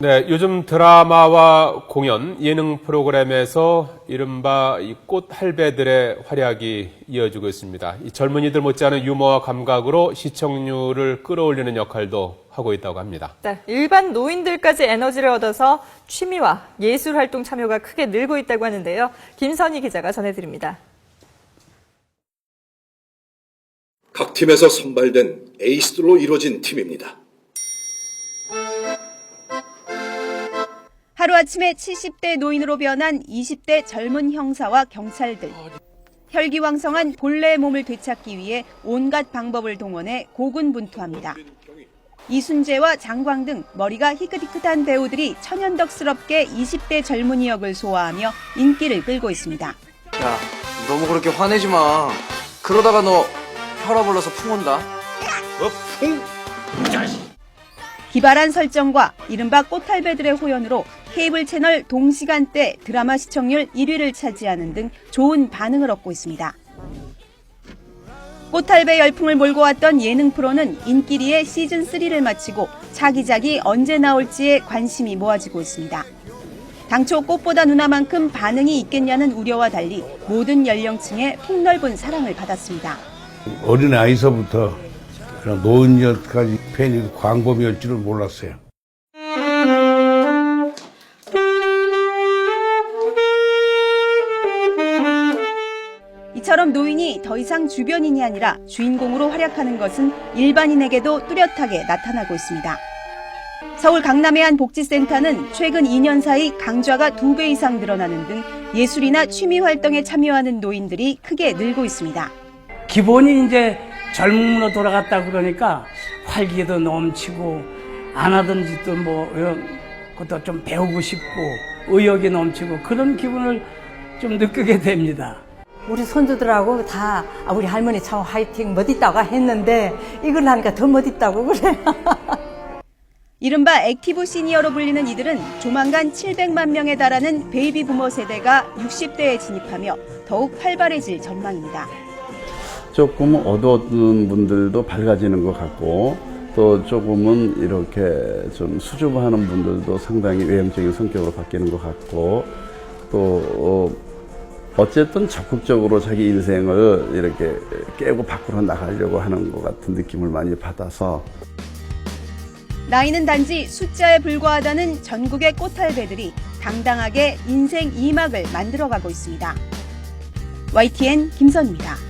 네, 요즘 드라마와 공연, 예능 프로그램에서 이른바 이꽃 할배들의 활약이 이어지고 있습니다. 이 젊은이들 못지않은 유머와 감각으로 시청률을 끌어올리는 역할도 하고 있다고 합니다. 네, 일반 노인들까지 에너지를 얻어서 취미와 예술 활동 참여가 크게 늘고 있다고 하는데요. 김선희 기자가 전해드립니다. 각 팀에서 선발된 에이스들로 이루어진 팀입니다. 하루아침에 70대 노인으로 변한 20대 젊은 형사와 경찰들. 혈기왕성한 본래의 몸을 되찾기 위해 온갖 방법을 동원해 고군분투합니다. 이순재와 장광 등 머리가 희끗희끗한 배우들이 천연덕스럽게 20대 젊은이 역을 소화하며 인기를 끌고 있습니다. 야, 너무 그렇게 화내지 마. 그러다가 너 혈압 올라서 풍 온다. 기발한 설정과 이른바 꽃탈배들의 호연으로 케이블 채널 동시간대 드라마 시청률 1위를 차지하는 등 좋은 반응을 얻고 있습니다. 꽃탈배 열풍을 몰고 왔던 예능 프로는 인기리의 시즌3를 마치고 차기작이 언제 나올지에 관심이 모아지고 있습니다. 당초 꽃보다 누나만큼 반응이 있겠냐는 우려와 달리 모든 연령층의 폭넓은 사랑을 받았습니다. 어린 아이서부터 그런 노인까지 팬이 광범위할 줄은 몰랐어요. 이처럼 노인이 더 이상 주변인이 아니라 주인공으로 활약하는 것은 일반인에게도 뚜렷하게 나타나고 있습니다. 서울 강남의 한 복지센터는 최근 2년 사이 강좌가 2배 이상 늘어나는 등 예술이나 취미 활동에 참여하는 노인들이 크게 늘고 있습니다. 기본이 이제 젊음으로 돌아갔다 그러니까 활기도 넘치고 안 하던 짓도 뭐 이런 것도 좀 배우고 싶고 의욕이 넘치고 그런 기분을 좀 느끼게 됩니다. 우리 손주들하고 다 아, 우리 할머니 참 화이팅 멋있다고 했는데 이걸 하니까 더 멋있다고 그래. 이른바 액티브 시니어로 불리는 이들은 조만간 700만 명에 달하는 베이비 부머 세대가 60대에 진입하며 더욱 활발해질 전망입니다. 조금 어두운 분들도 밝아지는 것 같고 또 조금은 이렇게 좀 수줍어하는 분들도 상당히 외향적인 성격으로 바뀌는 것 같고 또 어, 어쨌든 적극적으로 자기 인생을 이렇게 깨고 밖으로 나가려고 하는 것 같은 느낌을 많이 받아서 나이는 단지 숫자에 불과하다는 전국의 꽃할배들이 당당하게 인생 2막을 만들어가고 있습니다. YTN 김선입니다.